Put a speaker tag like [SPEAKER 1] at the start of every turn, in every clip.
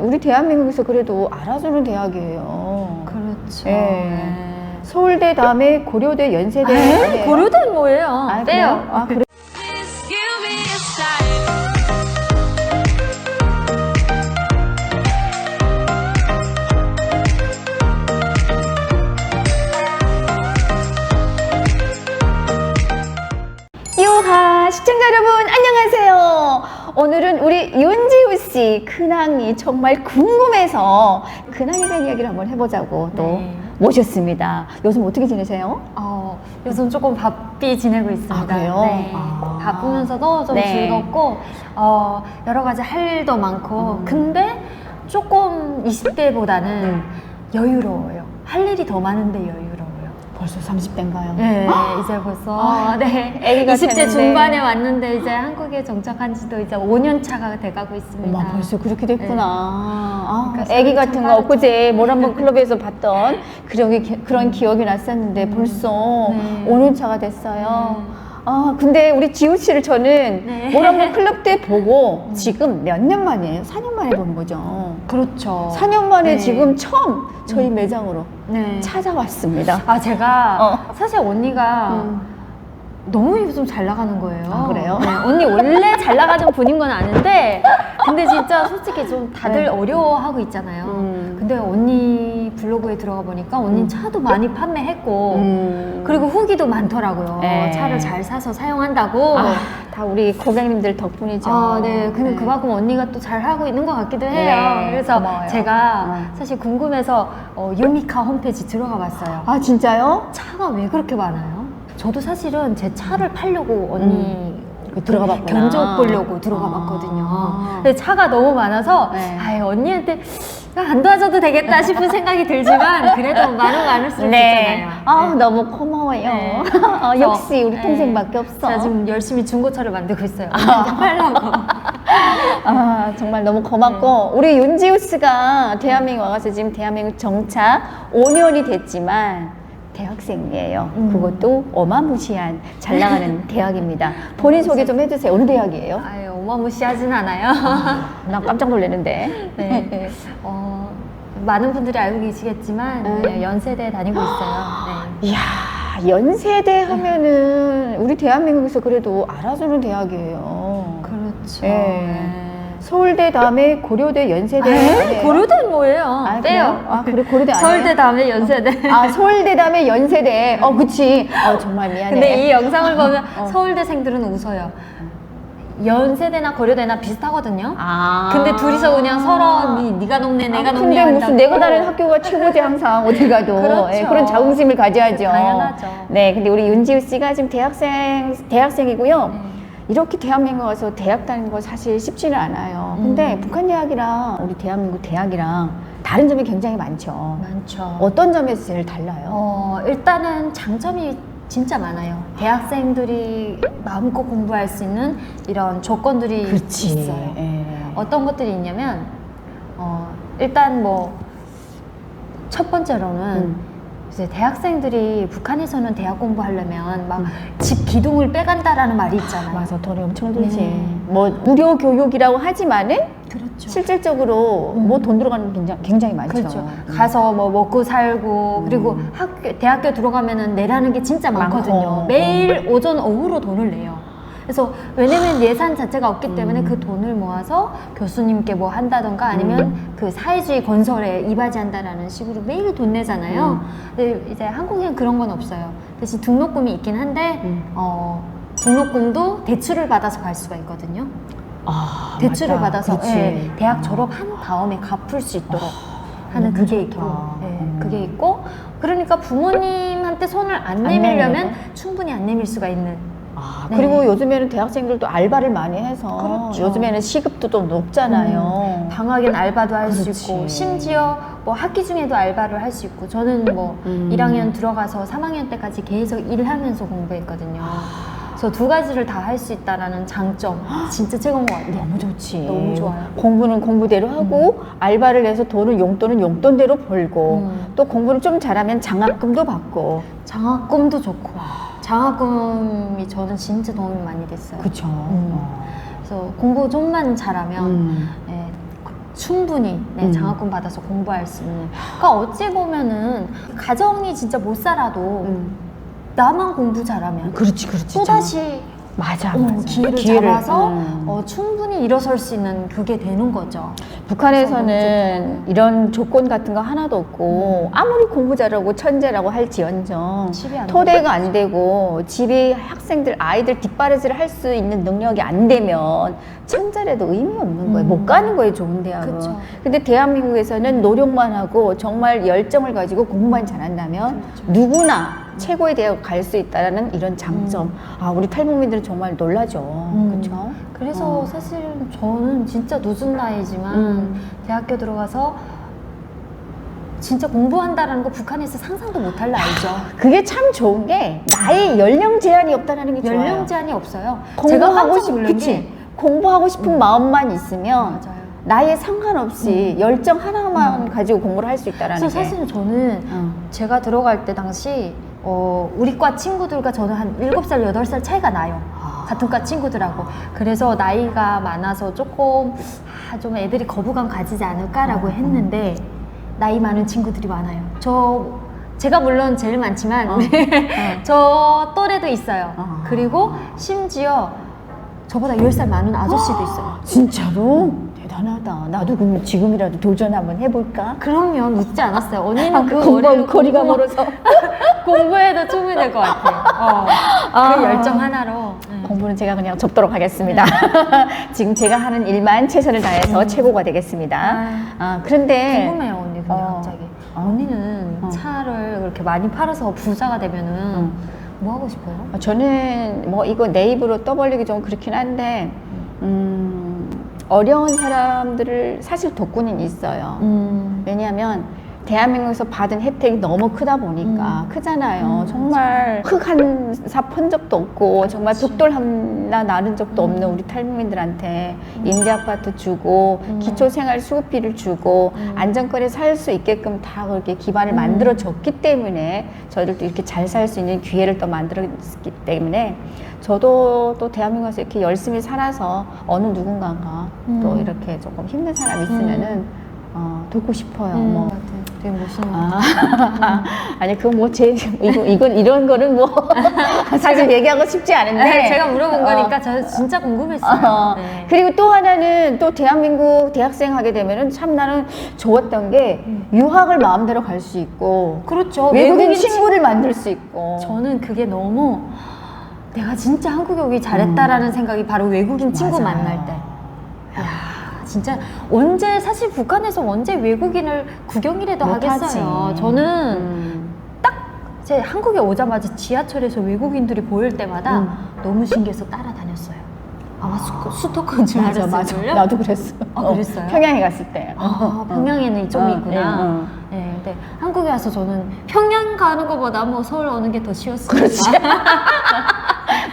[SPEAKER 1] 우리 대한민국에서 그래도 알아주는 대학이에요.
[SPEAKER 2] 그렇죠.
[SPEAKER 1] 예.
[SPEAKER 2] 네.
[SPEAKER 1] 서울대 다음에 고려대, 연세대.
[SPEAKER 2] 에?
[SPEAKER 1] 아니에요?
[SPEAKER 2] 고려대 뭐예요?
[SPEAKER 1] 아. 그래요? 아, 그래. 여러분 안녕하세요. 오늘은 우리 윤지우 씨 근황이 정말 궁금해서 근황에 대한 이야기를 한번 해보자고 또
[SPEAKER 2] 네.
[SPEAKER 1] 모셨습니다. 요즘 어떻게 지내세요?
[SPEAKER 2] 어, 요즘 조금 바삐 지내고 있습니다.
[SPEAKER 1] 아, 그래요?
[SPEAKER 2] 네.
[SPEAKER 1] 아.
[SPEAKER 2] 바쁘면서도 좀
[SPEAKER 1] 네.
[SPEAKER 2] 즐겁고 어, 여러 가지 할 일도 많고
[SPEAKER 1] 음.
[SPEAKER 2] 근데 조금 20대보다는
[SPEAKER 1] 음.
[SPEAKER 2] 여유로워요. 할 일이 더 많은데 여유로워요.
[SPEAKER 1] 벌써 30대인가요?
[SPEAKER 2] 네, 이제 벌써
[SPEAKER 1] 아,
[SPEAKER 2] 네.
[SPEAKER 1] 애기가
[SPEAKER 2] 20대
[SPEAKER 1] 되는데.
[SPEAKER 2] 중반에 왔는데 이제 한국에 정착한 지도 이제 5년 차가 돼가고 있습니다.
[SPEAKER 1] 어머 벌써 그렇게 됐구나. 아,
[SPEAKER 2] 그러니까
[SPEAKER 1] 애기
[SPEAKER 2] 참
[SPEAKER 1] 같은 거. 엊그제 모란봉 클럽에서 봤던 그런, 기- 그런 기억이 났었는데 벌써
[SPEAKER 2] 네.
[SPEAKER 1] 5년 차가 됐어요. 아 근데 우리 지우 씨를 저는
[SPEAKER 2] 네.
[SPEAKER 1] 모란봉 클럽 때 보고 지금 몇 년 만이에요? 4년 만에 보는 거죠.
[SPEAKER 2] 그렇죠.
[SPEAKER 1] 4년 만에
[SPEAKER 2] 네.
[SPEAKER 1] 지금 처음 저희 매장으로
[SPEAKER 2] 네.
[SPEAKER 1] 찾아왔습니다.
[SPEAKER 2] 아 제가
[SPEAKER 1] 어.
[SPEAKER 2] 사실 언니가
[SPEAKER 1] 음.
[SPEAKER 2] 너무 요즘 잘 나가는 거예요.
[SPEAKER 1] 아, 그래요?
[SPEAKER 2] 네, 언니 원래 잘 나가는 분인 건 아는데 근데 진짜 솔직히 좀 다들
[SPEAKER 1] 네.
[SPEAKER 2] 어려워하고 있잖아요.
[SPEAKER 1] 음.
[SPEAKER 2] 근데 언니 블로그에 들어가 보니까 언니 는 차도 많이 판매했고
[SPEAKER 1] 음.
[SPEAKER 2] 그리고 후기도 많더라고요.
[SPEAKER 1] 네.
[SPEAKER 2] 차를 잘 사서 사용한다고.
[SPEAKER 1] 아, 다 우리 고객님들 덕분이죠.
[SPEAKER 2] 아, 네. 근데
[SPEAKER 1] 네.
[SPEAKER 2] 그만큼 언니가 또 잘 하고 있는 것 같기도 해요.
[SPEAKER 1] 네,
[SPEAKER 2] 그래서
[SPEAKER 1] 고마워요.
[SPEAKER 2] 제가
[SPEAKER 1] 어.
[SPEAKER 2] 사실 궁금해서 어, 유미카 홈페이지 들어가 봤어요.
[SPEAKER 1] 아 진짜요?
[SPEAKER 2] 차가 왜 그렇게 많아요? 저도 사실은 제 차를 팔려고 언니
[SPEAKER 1] 그 들어가 봤구나.
[SPEAKER 2] 견적 보려고 들어가
[SPEAKER 1] 아.
[SPEAKER 2] 봤거든요. 근데 차가 너무 많아서
[SPEAKER 1] 네.
[SPEAKER 2] 아이 언니한테 안 도와줘도 되겠다 싶은 생각이 들지만 그래도 많으면 많을수록
[SPEAKER 1] 네.
[SPEAKER 2] 좋잖아요.
[SPEAKER 1] 아
[SPEAKER 2] 네.
[SPEAKER 1] 너무 고마워요.
[SPEAKER 2] 네.
[SPEAKER 1] 어, 역시 우리
[SPEAKER 2] 네.
[SPEAKER 1] 동생밖에 없어.
[SPEAKER 2] 제가 지금 열심히 중고차를 만들고 있어요. 언니한테 팔려고.
[SPEAKER 1] 아 정말 너무 고맙고 우리 윤지우 씨가 대한민국 와가서 지금 대한민국 정착 5년이 됐지만 대학생이에요.
[SPEAKER 2] 음.
[SPEAKER 1] 그것도 어마무시한 잘 나가는 대학입니다. 본인 소개 좀 해주세요. 어느 대학이에요?
[SPEAKER 2] 아유 어마무시하진 않아요.
[SPEAKER 1] 나 깜짝 놀랐는데.
[SPEAKER 2] 네. 어, 많은 분들이 알고 계시겠지만
[SPEAKER 1] 음.
[SPEAKER 2] 네, 연세대 다니고 있어요. 네.
[SPEAKER 1] 이야 연세대 하면은 우리 대한민국에서 그래도 알아주는 대학이에요.
[SPEAKER 2] 그렇죠.
[SPEAKER 1] 네.
[SPEAKER 2] 네.
[SPEAKER 1] 서울대 다음에 고려대 연세대
[SPEAKER 2] 에이,
[SPEAKER 1] 아니에요?
[SPEAKER 2] 고려대 뭐예요?
[SPEAKER 1] 아,
[SPEAKER 2] 빼요.
[SPEAKER 1] 그래요? 아 그래 고려대 아니에요?
[SPEAKER 2] 서울대 다음에 연세대.
[SPEAKER 1] 아 서울대 다음에 연세대 어 그치 어 정말 미안해
[SPEAKER 2] 근데 이 영상을 보면
[SPEAKER 1] 어.
[SPEAKER 2] 서울대생들은 웃어요. 연세대나 고려대나 비슷하거든요.
[SPEAKER 1] 아
[SPEAKER 2] 근데 둘이서 그냥 서로 니, 네가 내가
[SPEAKER 1] 아,
[SPEAKER 2] 녹네
[SPEAKER 1] 근데 무슨. 내가 다른 학교가 최고지 항상 어딜 가도
[SPEAKER 2] 그렇죠.
[SPEAKER 1] 예, 그런 자긍심을 가져야죠
[SPEAKER 2] 당연하죠.
[SPEAKER 1] 네 근데 우리 윤지우 씨가 지금 대학생 대학생이고요
[SPEAKER 2] 네.
[SPEAKER 1] 이렇게 대한민국 와서 대학 다니는 거 사실 쉽지는 않아요 근데
[SPEAKER 2] 음.
[SPEAKER 1] 북한 대학이랑 우리 대한민국 대학이랑 다른 점이 굉장히 많죠
[SPEAKER 2] 많죠.
[SPEAKER 1] 어떤 점에서 제일 달라요?
[SPEAKER 2] 어, 일단은 장점이 진짜 많아요. 대학생들이 마음껏 공부할 수 있는 이런 조건들이 있어요.
[SPEAKER 1] 예.
[SPEAKER 2] 어떤 것들이 있냐면 어, 일단 뭐 첫 번째로는
[SPEAKER 1] 음.
[SPEAKER 2] 이제 대학생들이 북한에서는 대학 공부하려면 막
[SPEAKER 1] 음.
[SPEAKER 2] 집 기둥을 빼간다라는 말이 있잖아요.
[SPEAKER 1] 맞아 돈이 엄청 들지
[SPEAKER 2] 네.
[SPEAKER 1] 뭐 무료 교육이라고 하지만은
[SPEAKER 2] 그렇죠.
[SPEAKER 1] 실질적으로
[SPEAKER 2] 음.
[SPEAKER 1] 뭐돈 들어가는 게 굉장히, 굉장히 많죠
[SPEAKER 2] 그렇죠.
[SPEAKER 1] 음.
[SPEAKER 2] 가서 뭐 먹고 살고 그리고
[SPEAKER 1] 음.
[SPEAKER 2] 학교 대학교 들어가면은 내라는 게 진짜 많거든요.
[SPEAKER 1] 많고.
[SPEAKER 2] 매일 오전 오후로 돈을 내요. 그래서 왜냐면 예산 자체가 없기 때문에
[SPEAKER 1] 음.
[SPEAKER 2] 그 돈을 모아서 교수님께 뭐 한다던가 아니면
[SPEAKER 1] 음.
[SPEAKER 2] 그 사회주의 건설에 이바지한다라는 식으로 매일 돈 내잖아요.
[SPEAKER 1] 음.
[SPEAKER 2] 근데 이제 한국엔 그런 건 없어요. 대신 등록금이 있긴 한데
[SPEAKER 1] 음.
[SPEAKER 2] 어, 등록금도 대출을 받아서 갈 수가 있거든요.
[SPEAKER 1] 아,
[SPEAKER 2] 대출을
[SPEAKER 1] 맞다.
[SPEAKER 2] 받아서. 예, 대학 졸업한 다음에 갚을 수 있도록 하는
[SPEAKER 1] 너무
[SPEAKER 2] 그게
[SPEAKER 1] 좋다.
[SPEAKER 2] 있고, 예,
[SPEAKER 1] 음.
[SPEAKER 2] 그게 있고, 그러니까 부모님한테 손을
[SPEAKER 1] 안안
[SPEAKER 2] 내밀려면
[SPEAKER 1] 내밀면?
[SPEAKER 2] 충분히 안 내밀 수가 있는.
[SPEAKER 1] 아,
[SPEAKER 2] 네.
[SPEAKER 1] 그리고 요즘에는 대학생들도 알바를 많이 해서
[SPEAKER 2] 그렇죠.
[SPEAKER 1] 요즘에는 시급도 좀 높잖아요
[SPEAKER 2] 방학엔 알바도 할 수
[SPEAKER 1] 그렇지.
[SPEAKER 2] 있고, 심지어 뭐 학기 중에도 알바를 할 수 있고, 저는 뭐
[SPEAKER 1] 음.
[SPEAKER 2] 1학년 들어가서 3학년 때까지 계속 일하면서 공부했거든요.
[SPEAKER 1] 아.
[SPEAKER 2] 그래서 두 가지를 다 할 수 있다라는 장점, 진짜 최고인 것 같아요.
[SPEAKER 1] 너무 좋지
[SPEAKER 2] 너무 좋아요.
[SPEAKER 1] 공부는 공부대로 하고 알바를 해서 돈은 용돈은 용돈대로 벌고
[SPEAKER 2] 음.
[SPEAKER 1] 또 공부를 좀 잘하면 장학금도 받고
[SPEAKER 2] 장학금도 좋고, 장학금이 저는 진짜 도움이 많이 됐어요.
[SPEAKER 1] 그쵸
[SPEAKER 2] 음. 그래서 공부 좀만 잘하면
[SPEAKER 1] 음.
[SPEAKER 2] 예, 충분히 네,
[SPEAKER 1] 음.
[SPEAKER 2] 장학금 받아서 공부할 수 있는. 그러니까 어찌 보면은 가정이 진짜 못 살아도
[SPEAKER 1] 음.
[SPEAKER 2] 나만 공부 잘하면
[SPEAKER 1] 그렇지, 그렇지.
[SPEAKER 2] 또 다시
[SPEAKER 1] 맞아,
[SPEAKER 2] 어,
[SPEAKER 1] 맞아.
[SPEAKER 2] 기회를, 잡아서
[SPEAKER 1] 음.
[SPEAKER 2] 어, 충분히 일어설 수 있는 그게 되는 거죠.
[SPEAKER 1] 북한에서는 이런 조건 같은 거 하나도 없고 아무리 공부 잘하고 천재라고 할지언정
[SPEAKER 2] 안
[SPEAKER 1] 토대가 안 되고 집이 학생들 아이들 뒷바라지를 할 수 있는 능력이 안 되면 창잘해도 의미 없는 거예요.
[SPEAKER 2] 음.
[SPEAKER 1] 못 가는 거예요, 좋은 대학은.
[SPEAKER 2] 그쵸.
[SPEAKER 1] 근데 대한민국에서는 노력만 하고 정말 열정을 가지고 공부만 잘한다면
[SPEAKER 2] 그렇죠.
[SPEAKER 1] 누구나 최고의 대학 갈수 있다라는 이런 장점. 아, 우리 탈북민들은 정말 놀라죠.
[SPEAKER 2] 음.
[SPEAKER 1] 그렇죠?
[SPEAKER 2] 그래서 사실 저는 진짜 늦은 나이지만
[SPEAKER 1] 음.
[SPEAKER 2] 대학교 들어가서 진짜 공부한다라는 거 북한에서 상상도 못할 나이죠.
[SPEAKER 1] 그게 참 좋은 게 나이 연령 제한이 없다는 게 좋아요.
[SPEAKER 2] 연령 제한이 없어요.
[SPEAKER 1] 공부하고
[SPEAKER 2] 깜짝
[SPEAKER 1] 싶,
[SPEAKER 2] 놀란
[SPEAKER 1] 그치?
[SPEAKER 2] 게
[SPEAKER 1] 공부하고 싶은 마음만 있으면
[SPEAKER 2] 맞아요. 음.
[SPEAKER 1] 나이에 상관없이 열정 하나만 가지고 공부를 할 수 있다라는
[SPEAKER 2] 그래서
[SPEAKER 1] 게.
[SPEAKER 2] 사실은 저는
[SPEAKER 1] 어.
[SPEAKER 2] 제가 들어갈 때 당시 어, 우리 과 친구들과 저는 한 7살, 8살 차이가 나요.
[SPEAKER 1] 아.
[SPEAKER 2] 같은 과 친구들하고. 그래서 나이가 많아서 조금 아, 좀 애들이 거부감 가지지
[SPEAKER 1] 어,
[SPEAKER 2] 않을까라고 했는데 나이 많은 친구들이 많아요. 저 제가 물론 제일 많지만 우리 저 또래도 있어요.
[SPEAKER 1] 어.
[SPEAKER 2] 그리고 심지어 저보다 10살 많은 아저씨도 있어요.
[SPEAKER 1] 진짜로? 대단하다. 나도 그럼 지금이라도 도전 한번 해볼까?
[SPEAKER 2] 그러면 늦지 않았어요. 언니는
[SPEAKER 1] 아,
[SPEAKER 2] 그
[SPEAKER 1] 공부, 거리가
[SPEAKER 2] 공부-
[SPEAKER 1] 멀어서.
[SPEAKER 2] 공부해도 충분히 될 것 같아요. 어.
[SPEAKER 1] 아.
[SPEAKER 2] 그 열정 하나로. 네.
[SPEAKER 1] 공부는 제가 그냥 접도록 하겠습니다. 지금 제가 하는 일만 최선을 다해서 최고가 되겠습니다.
[SPEAKER 2] 음. 아.
[SPEAKER 1] 아, 그런데
[SPEAKER 2] 궁금해요, 언니. 근데
[SPEAKER 1] 어.
[SPEAKER 2] 갑자기.
[SPEAKER 1] 어.
[SPEAKER 2] 언니는
[SPEAKER 1] 어.
[SPEAKER 2] 차를 그렇게 많이 팔아서 부자가 되면은
[SPEAKER 1] 음.
[SPEAKER 2] 뭐 하고 싶어요?
[SPEAKER 1] 어, 저는 뭐 이거 내 입으로 떠벌리기 좀 그렇긴 한데 음, 어려운 사람들을 사실 돕고는 있어요.
[SPEAKER 2] 음.
[SPEAKER 1] 왜냐하면 대한민국에서 받은 혜택이 너무 크다 보니까
[SPEAKER 2] 음.
[SPEAKER 1] 크잖아요.
[SPEAKER 2] 음,
[SPEAKER 1] 정말 흙한사푼 적도 없고 정말
[SPEAKER 2] 그치.
[SPEAKER 1] 벽돌 하나 나른 적도
[SPEAKER 2] 음.
[SPEAKER 1] 없는 우리 탈북민들한테 임대 아파트 주고
[SPEAKER 2] 음.
[SPEAKER 1] 기초생활 수급비를 주고
[SPEAKER 2] 음.
[SPEAKER 1] 안정거리 살수 있게끔 다 그렇게 기반을
[SPEAKER 2] 음.
[SPEAKER 1] 만들어 줬기 때문에 저희들도 이렇게 잘 살 수 있는 기회를 또 만들었기 때문에 저도 또 대한민국에서 이렇게 열심히 살아서 어느 누군가가 또
[SPEAKER 2] 음.
[SPEAKER 1] 이렇게 조금 힘든 사람 있으면은 어, 돕고 싶어요.
[SPEAKER 2] 음.
[SPEAKER 1] 뭐.
[SPEAKER 2] 되게 멋있는 것
[SPEAKER 1] 아, 아니 그거 뭐제 이거 이건 이런 거는 뭐 사실 얘기하고 싶지 않은데
[SPEAKER 2] 같아요. 제가 물어본
[SPEAKER 1] 어,
[SPEAKER 2] 거니까 저 진짜 궁금했어요.
[SPEAKER 1] 어,
[SPEAKER 2] 네.
[SPEAKER 1] 그리고 또 하나는 또 대한민국 대학생 하게 되면은 참 나는 좋았던 게 유학을 마음대로 갈 수 있고
[SPEAKER 2] 그렇죠.
[SPEAKER 1] 외국인
[SPEAKER 2] 외국인
[SPEAKER 1] 친구를 만들 수 있고
[SPEAKER 2] 저는 그게 너무 내가 진짜 한국에 오기 잘했다라는 생각이 바로 외국인 친구
[SPEAKER 1] 음. 맞아요.
[SPEAKER 2] 만날 때. 야, 진짜 언제 사실 북한에서 언제 외국인을 구경이라도
[SPEAKER 1] 못하지.
[SPEAKER 2] 하겠어요. 저는
[SPEAKER 1] 음.
[SPEAKER 2] 딱 제 한국에 오자마자 지하철에서 외국인들이 보일 때마다
[SPEAKER 1] 음.
[SPEAKER 2] 너무 신기해서 따라다녔어요. 아마 수, 수도권 줄
[SPEAKER 1] 맞아 맞아
[SPEAKER 2] 알았을걸요?
[SPEAKER 1] 나도 그랬어
[SPEAKER 2] 아, 그랬어요?
[SPEAKER 1] 평양에 갔을 때
[SPEAKER 2] 아, 평양에는 좀
[SPEAKER 1] 어,
[SPEAKER 2] 있구나.
[SPEAKER 1] 예, 어.
[SPEAKER 2] 네, 근데 한국에 와서 저는 평양 가는 것보다 뭐 서울 오는 게 더 쉬웠어요.
[SPEAKER 1] 그렇지.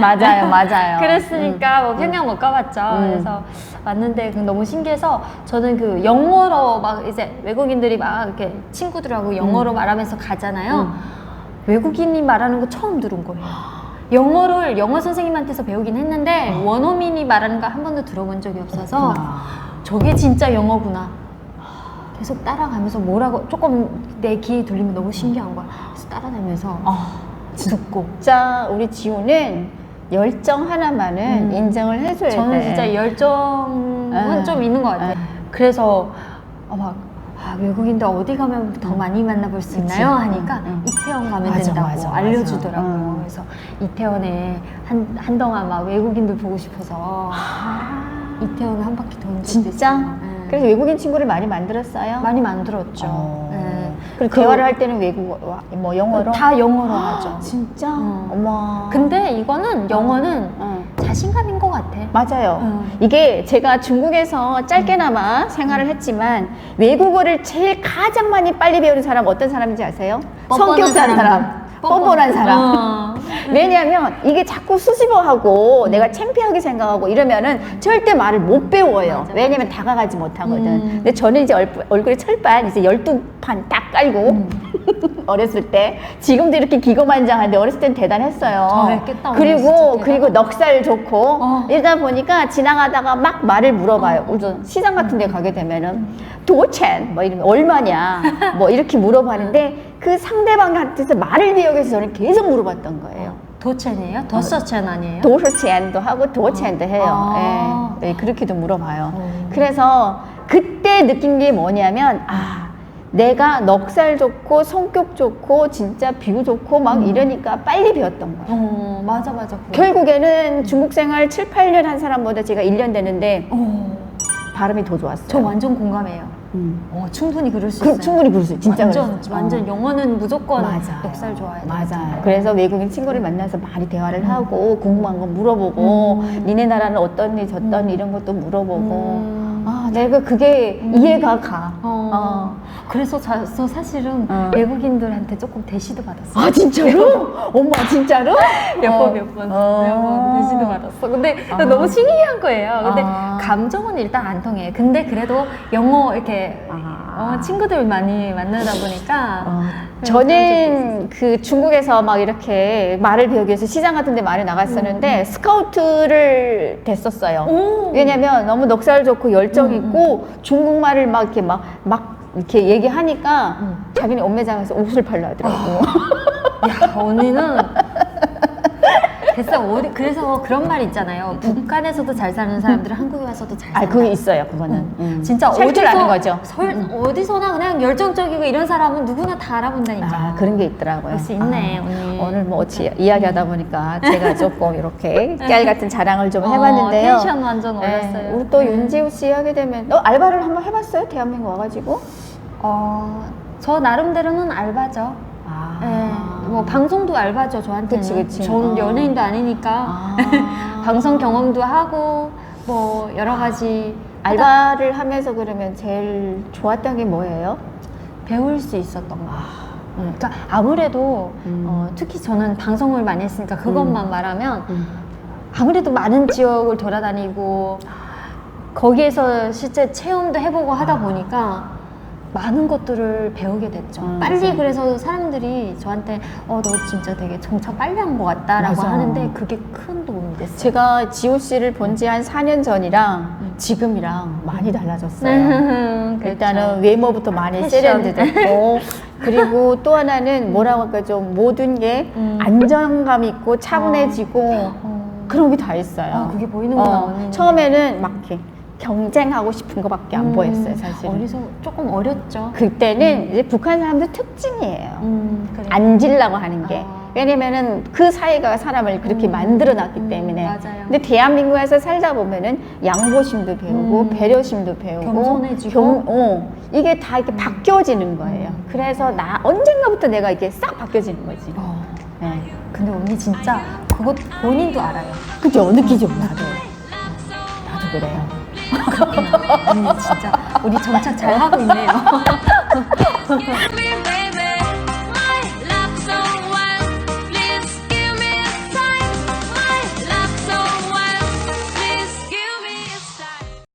[SPEAKER 1] 맞아요 맞아요
[SPEAKER 2] 그랬으니까 뭐 평양 못 가봤죠.
[SPEAKER 1] 음.
[SPEAKER 2] 그래서 왔는데 그 너무 신기해서 저는 그 영어로 막 이제 외국인들이 막 이렇게 친구들하고 영어로 말하면서 가잖아요.
[SPEAKER 1] 음.
[SPEAKER 2] 외국인이 말하는 거 처음 들은 거예요. 영어를 영어 선생님한테서 배우긴 했는데 원어민이 말하는 거 한 번도 들어본 적이 없어서
[SPEAKER 1] 아.
[SPEAKER 2] 저게 진짜 영어구나. 계속 따라가면서 뭐라고 조금 내 귀에 들리면 너무 신기한 거야. 그래서 따라다니면서
[SPEAKER 1] 아,
[SPEAKER 2] 듣고
[SPEAKER 1] 진짜 우리 지호는 열정 하나만은
[SPEAKER 2] 음.
[SPEAKER 1] 인정을 해줘야 돼.
[SPEAKER 2] 저는 진짜 열정은
[SPEAKER 1] 에.
[SPEAKER 2] 좀 있는 것 같아요.
[SPEAKER 1] 에.
[SPEAKER 2] 그래서 어, 막 아, 외국인들 어디 가면 더 많이 만나볼 수
[SPEAKER 1] 그치.
[SPEAKER 2] 있나요? 하니까
[SPEAKER 1] 응, 응.
[SPEAKER 2] 이태원 가면
[SPEAKER 1] 맞아,
[SPEAKER 2] 된다고
[SPEAKER 1] 맞아, 맞아.
[SPEAKER 2] 알려주더라고요.
[SPEAKER 1] 응.
[SPEAKER 2] 그래서 이태원에 한, 한동안 막 외국인들 보고 싶어서 이태원에 한 바퀴
[SPEAKER 1] 아. 진짜?
[SPEAKER 2] 네.
[SPEAKER 1] 그래서 외국인 친구를 많이 만들었어요?
[SPEAKER 2] 많이 만들었죠.
[SPEAKER 1] 어.
[SPEAKER 2] 네.
[SPEAKER 1] 그리고
[SPEAKER 2] 그-
[SPEAKER 1] 대화를 할 때는 외국어, 뭐 영어로?
[SPEAKER 2] 다 영어로 하죠.
[SPEAKER 1] 진짜?
[SPEAKER 2] 응.
[SPEAKER 1] 어머.
[SPEAKER 2] 근데 이거는 영어는
[SPEAKER 1] 응.
[SPEAKER 2] 자신감인 것 같아.
[SPEAKER 1] 맞아요.
[SPEAKER 2] 응.
[SPEAKER 1] 이게 제가 중국에서 짧게나마 생활을 했지만 외국어를 제일 가장 많이 빨리 배우는 사람 어떤 사람인지 아세요? 성격 잘한 사람. 뻔뻔한 사람.
[SPEAKER 2] 어.
[SPEAKER 1] 왜냐하면 이게 자꾸 수집어하고 내가 창피하게 생각하고 이러면은 절대 말을 못 배워요.
[SPEAKER 2] 맞아,
[SPEAKER 1] 왜냐면 다가가지 못하거든.
[SPEAKER 2] 음.
[SPEAKER 1] 근데 저는 이제 얼, 얼굴에 철판 이제 열두 판 딱 깔고
[SPEAKER 2] 음.
[SPEAKER 1] 어렸을 때 지금도 이렇게 기고만장한데 어렸을 땐 대단했어요.
[SPEAKER 2] 잘했겠다,
[SPEAKER 1] 그리고 그리고 넉살 좋고
[SPEAKER 2] 어.
[SPEAKER 1] 이러다 보니까 지나가다가 막 말을 물어봐요. 우선 시장 같은 데 가게 되면은 도첸 뭐 이러면 얼마냐 뭐 이렇게 물어봤는데 그 상대방한테서 말을 배우기 위해서 저는 계속 물어봤던 거예요.
[SPEAKER 2] 도첸이에요? 도서첸 아니에요?
[SPEAKER 1] 도서첸도 하고 도첸도 해요.
[SPEAKER 2] 아.
[SPEAKER 1] 예. 예, 그렇게도 물어봐요.
[SPEAKER 2] 어.
[SPEAKER 1] 그래서 그때 느낀 게 뭐냐면 아 내가 넉살 좋고 성격 좋고 진짜 비유 좋고 막 이러니까 빨리 배웠던 거예요.
[SPEAKER 2] 어, 맞아 맞아. 그거.
[SPEAKER 1] 결국에는 중국 생활 7, 8년 한 사람보다 제가 1년 됐는데
[SPEAKER 2] 어,
[SPEAKER 1] 발음이 더 좋았어요.
[SPEAKER 2] 저 완전 공감해요.
[SPEAKER 1] 음.
[SPEAKER 2] 어, 충분히 그럴 수
[SPEAKER 1] 그,
[SPEAKER 2] 있어요.
[SPEAKER 1] 충분히 부를 수 있어요. 진짜
[SPEAKER 2] 완전
[SPEAKER 1] 그랬어요.
[SPEAKER 2] 완전
[SPEAKER 1] 어.
[SPEAKER 2] 영어는 무조건
[SPEAKER 1] 맞아요.
[SPEAKER 2] 좋아야 돼.
[SPEAKER 1] 맞아요. 그래서 외국인 친구를 만나서 많이 대화를 하고 궁금한 거 물어보고
[SPEAKER 2] 음.
[SPEAKER 1] 니네 나라는 어떻니 저떻니
[SPEAKER 2] 음.
[SPEAKER 1] 이런 것도 물어보고
[SPEAKER 2] 음.
[SPEAKER 1] 아 내가 그게 이해가 가.
[SPEAKER 2] 어.
[SPEAKER 1] 어.
[SPEAKER 2] 그래서 자, 저 사실은
[SPEAKER 1] 어.
[SPEAKER 2] 외국인들한테 조금 대시도 받았어요.
[SPEAKER 1] 아 진짜로? 엄마 진짜로?
[SPEAKER 2] 몇
[SPEAKER 1] 어.
[SPEAKER 2] 번몇번
[SPEAKER 1] 어.
[SPEAKER 2] 몇번 대시도 받았어. 근데
[SPEAKER 1] 아.
[SPEAKER 2] 너무 신기한 거예요. 근데
[SPEAKER 1] 아.
[SPEAKER 2] 감정은 일단 안 통해. 근데 그래도 영어 이렇게
[SPEAKER 1] 아.
[SPEAKER 2] 어, 친구들 많이 만나다 보니까
[SPEAKER 1] 어, 저는 그 중국에서 막 이렇게 말을 배우기 위해서 시장 같은 데 많이 나갔었는데 스카우트를 됐었어요.
[SPEAKER 2] 오.
[SPEAKER 1] 왜냐면 너무 넉살 좋고 열정
[SPEAKER 2] 음,
[SPEAKER 1] 있고 중국말을 막 이렇게 막, 막 이렇게 얘기하니까
[SPEAKER 2] 음.
[SPEAKER 1] 자기네 om매장에서 옷을 팔려 하더라고.
[SPEAKER 2] 야 언니는 됐어 어디 그래서 그런 말 있잖아요. 북한에서도 잘 사는 사람들은 한국에 와서도 잘
[SPEAKER 1] 아. 그게 있어요, 그거는.
[SPEAKER 2] 음.
[SPEAKER 1] 음.
[SPEAKER 2] 진짜 어디서
[SPEAKER 1] 아는 거죠.
[SPEAKER 2] 설- 어디서나 그냥 열정적이고 이런 사람은 누구나 다 알아본다니까.
[SPEAKER 1] 아, 그런 게 있더라고요.
[SPEAKER 2] 역시 있네,
[SPEAKER 1] 아,
[SPEAKER 2] 언니.
[SPEAKER 1] 오늘 뭐 어찌 이야기하다 보니까 제가 조금 이렇게 깨알 같은 자랑을 좀
[SPEAKER 2] 어,
[SPEAKER 1] 해봤는데요.
[SPEAKER 2] 텐션 완전 올랐어요.
[SPEAKER 1] 네, 우리 또
[SPEAKER 2] 네.
[SPEAKER 1] 윤지우 씨 하게 되면 너 알바를 한번 해봤어요? 대한민국 와가지고?
[SPEAKER 2] 어, 저 나름대로는 알바죠.
[SPEAKER 1] 아,
[SPEAKER 2] 네, 뭐 방송도 알바죠 저한테는.
[SPEAKER 1] 그치, 그치.
[SPEAKER 2] 전
[SPEAKER 1] 어.
[SPEAKER 2] 연예인도 아니니까
[SPEAKER 1] 아.
[SPEAKER 2] 방송 경험도 하고 뭐 여러 가지
[SPEAKER 1] 알바를 하면서 그러면 제일 좋았던 게 뭐예요?
[SPEAKER 2] 배울 수 있었던 거. 음, 그러니까 아무래도
[SPEAKER 1] 음.
[SPEAKER 2] 어, 특히 저는 방송을 많이 했으니까 그것만 말하면
[SPEAKER 1] 음.
[SPEAKER 2] 아무래도 많은 지역을 돌아다니고 거기에서 실제 체험도 해보고 하다 보니까 많은 것들을 배우게 됐죠.
[SPEAKER 1] 음,
[SPEAKER 2] 빨리
[SPEAKER 1] 맞아요.
[SPEAKER 2] 그래서 사람들이 저한테 어 너 진짜 되게 정착 빨리 한 것 같다라고
[SPEAKER 1] 맞아.
[SPEAKER 2] 하는데 그게 큰 도움이 됐어요.
[SPEAKER 1] 제가 지우 씨를 본 지 한 4년 전이랑 지금이랑 많이 달라졌어요.
[SPEAKER 2] 그렇죠.
[SPEAKER 1] 일단은 외모부터 많이
[SPEAKER 2] 패션.
[SPEAKER 1] 세련됐고 그리고 또 하나는 뭐라고 할까 좀 모든 게
[SPEAKER 2] 음.
[SPEAKER 1] 안정감 있고 차분해지고
[SPEAKER 2] 어,
[SPEAKER 1] 그런 게 다 있어요.
[SPEAKER 2] 아, 그게 보이는구나,
[SPEAKER 1] 어. 처음에는 막 이렇게 경쟁하고 싶은 것밖에 안
[SPEAKER 2] 음,
[SPEAKER 1] 보였어요, 사실.
[SPEAKER 2] 어리서 조금 어렸죠.
[SPEAKER 1] 그때는 이제 북한 사람들 특징이에요.
[SPEAKER 2] 음, 그래.
[SPEAKER 1] 앉으려고 하는 게.
[SPEAKER 2] 아.
[SPEAKER 1] 왜냐면은 그 사회가 사람을 그렇게
[SPEAKER 2] 음,
[SPEAKER 1] 만들어 놨기
[SPEAKER 2] 음,
[SPEAKER 1] 때문에.
[SPEAKER 2] 맞아요.
[SPEAKER 1] 근데 대한민국에서 살다 보면은 양보심도 배우고
[SPEAKER 2] 음.
[SPEAKER 1] 배려심도 배우고
[SPEAKER 2] 겸손해지고.
[SPEAKER 1] 경- 어, 이게 다 이렇게 바뀌어지는 거예요.
[SPEAKER 2] 음.
[SPEAKER 1] 그래서 나 언젠가부터 내가 이게 싹 바뀌어지는 거지.
[SPEAKER 2] 어.
[SPEAKER 1] 네.
[SPEAKER 2] 근데 언니 진짜 그것 본인도 알아요.
[SPEAKER 1] 그죠? 느끼죠? 나도. 나도 그래요.
[SPEAKER 2] 언니 진짜 우리 정착 잘 하고 있네요.